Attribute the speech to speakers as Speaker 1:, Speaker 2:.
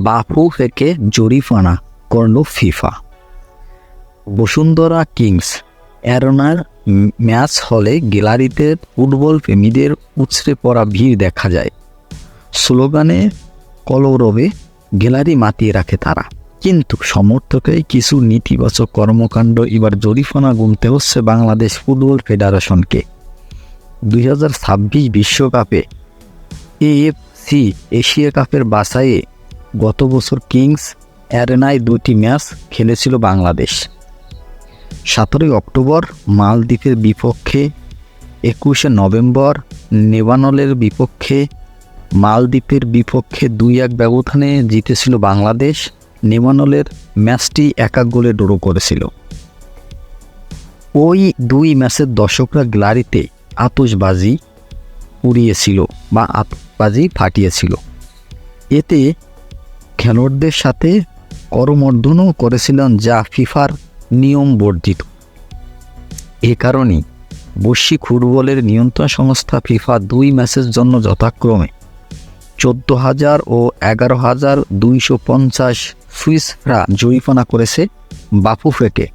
Speaker 1: বাফু থেকে জরিফানা করল ফিফা। বসুন্ধরা কিংস অ্যারোনার ম্যাচ হলে গ্যালারিতে ফুটবল প্রেমীদের উছড়ে পড়া ভিড় দেখা যায়। স্লোগানে, কলরবে গ্যালারি মাতিয়ে রাখে তারা। কিন্তু সমর্থকে কিছু নেতিবাচক কর্মকাণ্ড এবার জরিফানা গুনতে হচ্ছে বাংলাদেশ ফুটবল ফেডারেশনকে। দুই বিশ্বকাপে এএফসি এশিয়া কাপের বাছাইয়ে গত বছর কিংস অ্যারেনায় দুটি ম্যাচ খেলেছিল বাংলাদেশ। সতেরোই অক্টোবর মালদ্বীপের বিপক্ষে, একুশে নভেম্বর নেবানলের বিপক্ষে, মালদ্বীপের বিপক্ষে দুই এক ব্যবধানে জিতেছিল বাংলাদেশ। নেবানলের ম্যাচটি এক এক গোলে ড্র করেছিল। ওই দুই ম্যাচের দর্শকরা গ্যালারিতে আতসবাজি উড়িয়েছিল বা আতশবাজি ফাটিয়েছিল। এতে খেলোয়াড়দের সাথে করমর্ধনও করেছিলেন যা ফিফার নিয়ম বর্ধিত এ কারণে বৈশ্বিক ফুটবলের নিয়ন্ত্রণ সংস্থা ফিফা দুই ম্যাচের জন্য যথাক্রমে চোদ্দ হাজার ও এগারো হাজার দুইশো পঞ্চাশ সুইস ফ্রা করেছে বাফুফেকে।